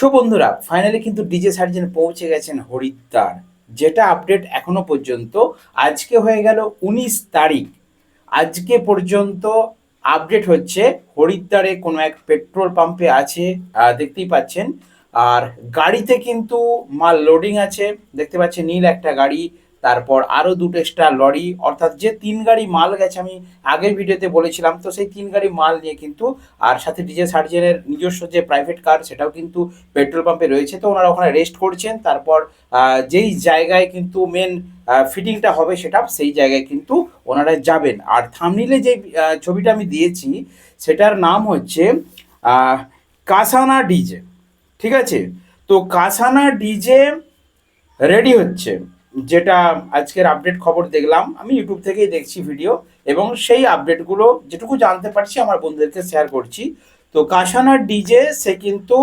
So বন্ধুরা finally কিন্তু DJ surgeon পৌঁছে গেছেন হরিদ্বার, যেটা আপডেট এখনও পর্যন্ত। আজকে হয়ে গেল উনিশ তারিখ। আজকে পর্যন্ত আপডেট হচ্ছে হরিদ্বারে কোনো এক পেট্রোল পাম্পে আছে দেখতেই পাচ্ছেন। আর গাড়িতে কিন্তু মাল লোডিং আছে, দেখতে পাচ্ছেন নীল একটা গাড়ি তারপর আরও দুটো এক্সট্রা লরি অর্থাৎ যে তিন গাড়ি মাল গেছে, আমি আগের ভিডিওতে বলেছিলাম, তো সেই তিন গাড়ি মাল নিয়ে কিন্তু, আর সাথে ডিজে সার্জেনের নিজস্ব যে প্রাইভেট কার সেটাও কিন্তু পেট্রোল পাম্পে রয়েছে, তো ওনারা ওখানে রেস্ট করছেন। তারপর যেই জায়গায় কিন্তু মেন ফিটিংটা হবে সেটা, সেই জায়গায় কিন্তু ওনারা যাবেন। আর থামনিলে যে ছবিটা আমি দিয়েছি, সেটার নাম হচ্ছে কাসানা ডিজে ঠিক আছে? তো কাসানা ডিজে রেডি হচ্ছে। যেটা আজকের আপডেট খবর দেখলাম, আমি ইউটিউব থেকেই দেখছি ভিডিও এবং সেই আপডেটগুলো যেটুকু জানতে পারছি আমার বন্ধুদেরকে শেয়ার করছি। তো কাসানার ডিজে সে কিন্তু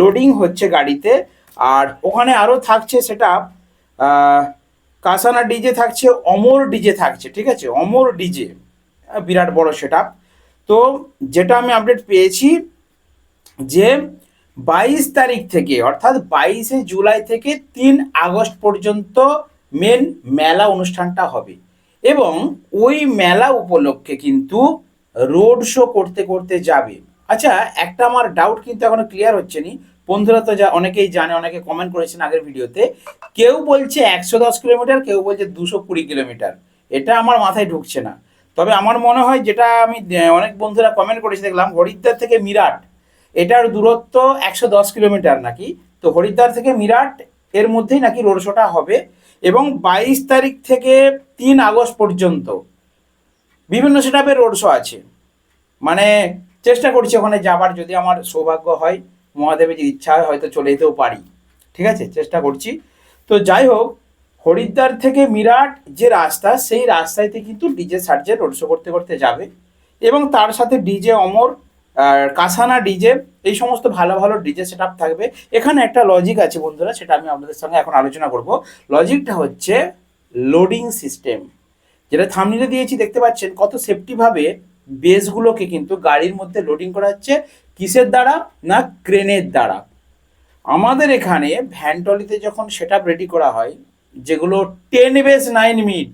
লোডিং হচ্ছে গাড়িতে আর ওখানে আরও থাকছে সেটা কাসানা ডিজে থাকছে, অমর ডিজে থাকছে, ঠিক আছে? অমর ডিজে বিরাট বড় সেটা তো যেটা আমি আপডেট পেয়েছি যে বাইশ তারিখ থেকে, অর্থাৎ বাইশে জুলাই থেকে তিন আগস্ট পর্যন্ত মেন মেলা অনুষ্ঠানটা হবে। এবং ওই মেলা উপলক্ষে কিন্তু রোড শো করতে করতে যাবে। আচ্ছা একটা আমার ডাউট কিন্তু এখনও ক্লিয়ার হচ্ছে নি বন্ধুরা তো যা অনেকেই জানে, অনেকে কমেন্ট করেছেন আগের ভিডিওতে। কেউ বলছে একশো দশ কিলোমিটার, কেউ বলছে দুশো কুড়ি কিলোমিটার। এটা আমার মাথায় ঢুকছে না। তবে আমার মনে হয় যেটা আমি অনেক বন্ধুরা কমেন্ট করেছে, দেখলাম হরিদ্বার থেকে মিরাট। এটার দূরত্ব একশো দশ কিলোমিটার নাকি? তো হরিদ্বার থেকে মিরাট এর মধ্যেই নাকি রোড শোটা হবে। এবং বাইশ তারিখ থেকে তিন আগস্ট পর্যন্ত বিভিন্ন সেটাপের রোড শো আছে। মানে চেষ্টা করছি ওখানে যাবার, যদি আমার সৌভাগ্য হয়, মহাদেবের যে ইচ্ছা হয়, হয়তো চলে যেতেও পারি। ঠিক আছে? চেষ্টা করছি। তো যাই হোক, হরিদ্বার থেকে মিরাট যে রাস্তা, সেই রাস্তাতে কিন্তু ডিজে সার্জে রোড শো করতে করতে যাবে। এবং তার সাথে ডিজে অমর আর কাসানা ডিজে, এই সমস্ত ভালো ভালো ডিজে সেট থাকবে। এখানে একটা লজিক আছে বন্ধুরা, সেটা আমি আপনাদের সঙ্গে এখন আলোচনা করব। লজিকটা হচ্ছে লোডিং সিস্টেম যেটা থামনিলে দিয়েছি, দেখতে পাচ্ছেন কত সেফটিভাবে বেসগুলোকে কিন্তু গাড়ির মধ্যে লোডিং করা হচ্ছে। কিসের দ্বারা? না ক্রেনের দ্বারা। আমাদের এখানে ভ্যানটলিতে যখন সেট রেডি করা হয়, যেগুলো ten bass nine mid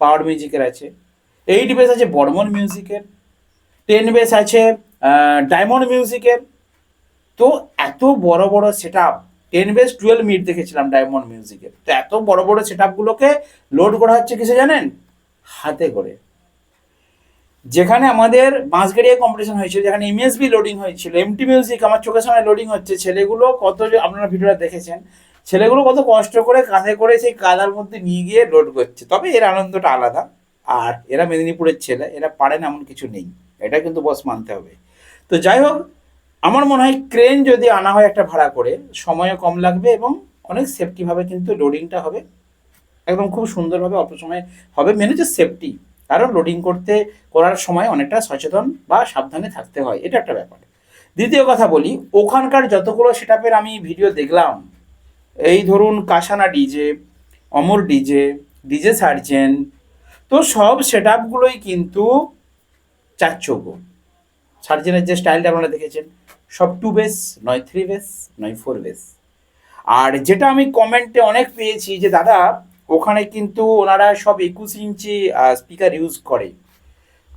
power মিউজিকের আছে। এইট বেস আছে বর্মন মিউজিকের টেন বেস আছে ডায়মন্ড মিউজিকের তো এত বড় বড় set up ten bass twelve minute দেখেছিলাম ডায়মন্ড মিউজিকের তো এত বড় বড় সেট আপগুলোকে লোড করা হচ্ছে কিসে জানেন? হাতে করে। যেখানে আমাদের বাঁশগাড়িয়া কম্পিটিশন হয়েছিল, যেখানে এমএসবি লোডিং হয়েছিল এমটি মিউজিক আমার চোখের সামনে লোডিং হচ্ছে, ছেলেগুলো কত আপনারা ভিডিওটা দেখেছেন, ছেলেগুলো কত কষ্ট করে কাঁধে করে সেই কাদার মধ্যে নিয়ে গিয়ে লোড করছে। তবে এর আনন্দটা আলাদা। আর এরা মেদিনীপুরের ছেলে, এরা পারে না এমন কিছু নেই। এটা কিন্তু বস মানতে হবে। তো যাই হোক, আমার মনে হয় ক্রেন যদি আনা হয় একটা ভাড়া করে, সময়ও কম লাগবে এবং অনেক সেফটিভাবে কিন্তু লোডিংটা হবে। একদম খুব সুন্দরভাবে অল্প সময়ে হবে। মেনে হচ্ছে সেফটি কারণ লোডিং করতে, করার সময় অনেকটা সচেতন বা সাবধানে থাকতে হয়। এটা একটা ব্যাপার। দ্বিতীয় কথা বলি, ওখানকার যতগুলো সেটআপের আমি ভিডিও দেখলাম, এই ধরুন Kasana DJ Amar DJ DJ Sarzen তো সব সেটআপগুলোই কিন্তু চার চৌকো। সার্জেনের যে স্টাইলটা আপনারা দেখেছেন, সব টু বেস নয় থ্রি বেস নয় ফোর বেস আর যেটা আমি কমেন্টে অনেক পেয়েছি যে, দাদা, ওখানে কিন্তু ওনারা সব একুশ ইঞ্চি স্পিকার ইউজ করে।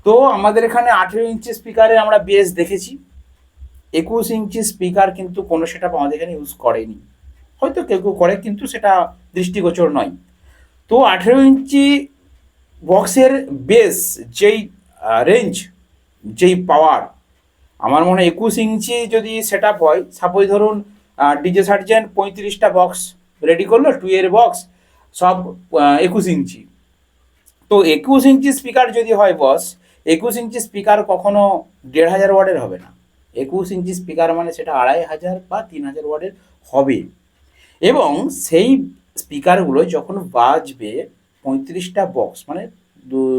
তো আমাদের এখানে আঠেরো ইঞ্চি স্পিকারে আমরা বেস দেখেছি। একুশ ইঞ্চি স্পিকার কিন্তু কোনো সেটা আমাদের এখানে ইউজ করেনি। হয়তো কেউ কেউ করে, কিন্তু সেটা দৃষ্টিগোচর নয়। তো আঠেরো ইঞ্চি বক্সের বেস যেই রেঞ্জ যেই পাওয়ার আমার মনে হয় একুশ ইঞ্চি যদি সেট আপ হয় সাপোজ ধরুন ডিজে সার্জেন পঁয়ত্রিশটা বক্স রেডি করল টু এর বক্স সব একুশ ইঞ্চি। তো একুশ ইঞ্চি স্পিকার যদি হয় বস একুশ ইঞ্চি স্পিকার কখনো দেড় হাজার ওয়ার্ডের হবে না। একুশ ইঞ্চি স্পিকার মানে সেটা আড়াই হাজার বা তিন হাজার ওয়ার্ডের হবে। এবং সেই স্পিকারগুলো যখন বাজবে পঁয়ত্রিশটা বক্স মানে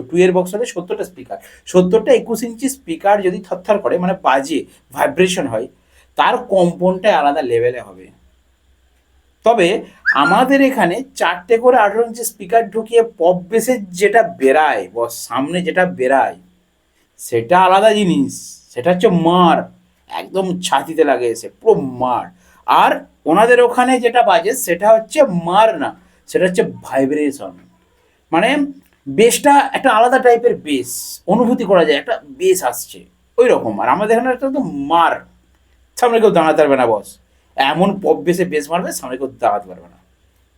টু এর বক্স হলে সত্তরটা স্পিকার সত্তরটা একুশ ইঞ্চি স্পিকার যদি থরথর করে মানে বাজে ভাইব্রেশন হয়, তার কম্পনটা আলাদা লেভেলে হবে। তবে আমাদের এখানে চারটে করে আঠেরো ইঞ্চি স্পিকার ঢুকিয়ে পপ বেসের যেটা বেরায় বস সামনে যেটা বেরায়, সেটা আলাদা জিনিস। সেটা হচ্ছে মার। একদম ছাতিতে লাগে এসে, পুরো মার। আর ওনাদের ওখানে যেটা বাজে, সেটা হচ্ছে মার না, সেটা হচ্ছে ভাইব্রেশন মানে বেসটা একটা আলাদা টাইপের বেস অনুভূতি করা যায়, একটা বেস আসছে। ওই রকম আর আমাদের এখানে একটা তো মার। সামনে কেউ দাঁড়াতে পারবে না বস এমন পপ বেসে বেস মারবে, সামনে কেউ দাঁড়াতে পারবে না।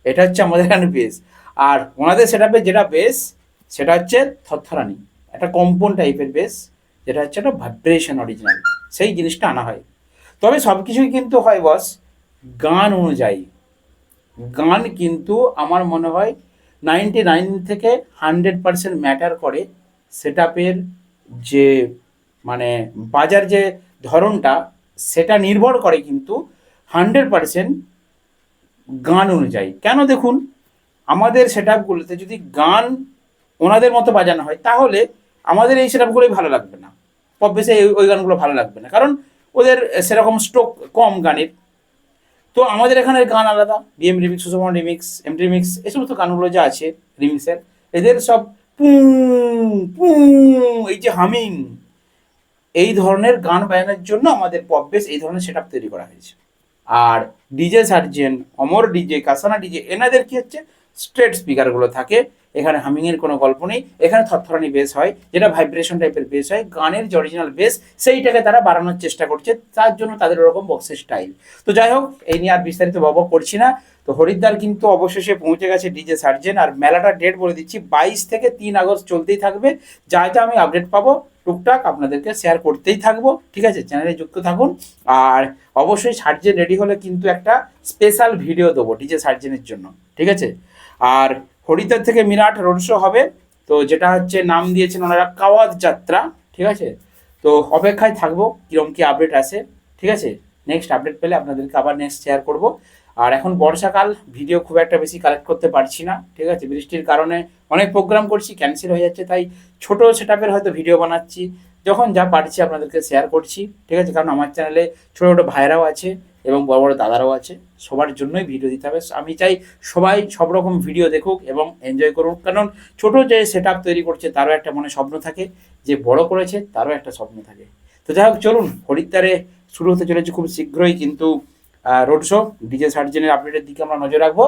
এটা হচ্ছে আমাদের এখানে বেস আর ওনাদের সেটা যেটা বেস সেটা হচ্ছে থরথরানি। একটা কম্পন টাইপের বেস যেটা হচ্ছে একটা ভাইব্রেশন অরিজিনাল সেই জিনিসটা আনা হয়। তবে সব কিছুই কিন্তু হয় বস গান অনুযায়ী। গান কিন্তু আমার মনে হয় নাইনটি নাইন থেকে হান্ড্রেড পার্সেন্ট ম্যাটার করে সেট যে মানে বাজার যে ধরনটা, সেটা নির্ভর করে কিন্তু হান্ড্রেড পার্সেন্ট গান অনুযায়ী। কেন দেখুন? আমাদের সেট আপগুলোতে যদি গান ওনাদের মতো বাজানো হয়, তাহলে আমাদের এই সেট আপগুলোই ভালো লাগবে না। পপ বেসে ওই গানগুলো ভালো লাগবে না। কারণ ওদের সেরকম স্ট্রোক কম গানের। তো আমাদের এখানে গান আলাদা বিএম রিমিক্স সুষমন রিমিক্স এম রিমিক্স এই সমস্ত গানগুলো যা আছে রিমিক্সের এদের সব পু পু, এই যে হামিং, এই ধরনের গান বাজানোর জন্য আমাদের পপ বেস এই ধরনের সেট তৈরি করা হয়েছে। আর DJ Sarzen Amar DJ Kasana DJ এনাদের কি হচ্ছে স্ট্রেট স্পিকারগুলো থাকে এখানে হামিংয়ের কোনো গল্প নেই। এখানে থরথরানি বেস হয়, যেটা ভাইব্রেশন টাইপের বেস হয়। গানের যে অরিজিনাল বেস সেইটাকে তারা বাড়ানোর চেষ্টা করছে। তার জন্য তাদের ওরকম বক্সের স্টাইল তো যাই হোক, এই নিয়ে আর বিস্তারিত বব করছি না। তো হরিদ্বার কিন্তু অবশেষে পৌঁছে গেছে ডিজে সার্জেন আর মেলাটার ডেট বলে দিচ্ছি, বাইশ থেকে তিন আগস্ট চলতেই থাকবে। যা যা আমি আপডেট পাবো, টুকটাক আপনাদেরকে শেয়ার করতেই থাকব। ঠিক আছে চ্যানেলে যুক্ত থাকুন। আর অবশ্যই সার্জেন রেডি হলে কিন্তু একটা স্পেশাল ভিডিও দেবো ডিজে সার্জেনের জন্য। ঠিক আছে? আর হরিদ্বার থেকে মিরাট রোড শো হবে। তো যেটা হচ্ছে নাম দিয়েছেন ওনারা কাওয়াত যাত্রা, ঠিক আছে? তো অপেক্ষায় থাকব কীরকম কী আপডেট আসে, ঠিক আছে? নেক্সট আপডেট পেলে আপনাদেরকে আবার নেক্সট শেয়ার করব। আর এখন বর্ষাকাল ভিডিও খুব একটা বেশি কালেক্ট করতে পারছি না, ঠিক আছে? বৃষ্টির কারণে অনেক প্রোগ্রাম করছি ক্যান্সেল হয়ে যাচ্ছে, তাই ছোট সেটআপের হয়তো ভিডিও বানাচ্ছি। যখন যা পারছি আপনাদেরকে শেয়ার করছি, ঠিক আছে? কারণ আমার চ্যানেলে ছোটো ছোটো ভাইরাও আছে এবং বড় বড় দাদারাও আছে, সবার জন্যই ভিডিও দিতে হবে। আমি চাই সবাই সব রকম ভিডিও দেখুক এবং এনজয় করুক। কারণ ছোট যে সেট তৈরি করছে, তারও একটা মনে স্বপ্ন থাকে। যে বড় করেছে, তারও একটা স্বপ্ন থাকে। তো যাই হোক, চলুন, হরিদ্বারে শুরু হতে চলেছে খুব শীঘ্রই কিন্তু রোড শো ডিজে সার্জেনের আপডেটের দিকে আমরা নজর রাখব।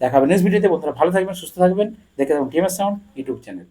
দেখা হবে নেক্সট ভিডিওতে বন্ধুরা ভালো থাকবেন, সুস্থ থাকবেন। দেখে থাকুন T M S sound YouTube channel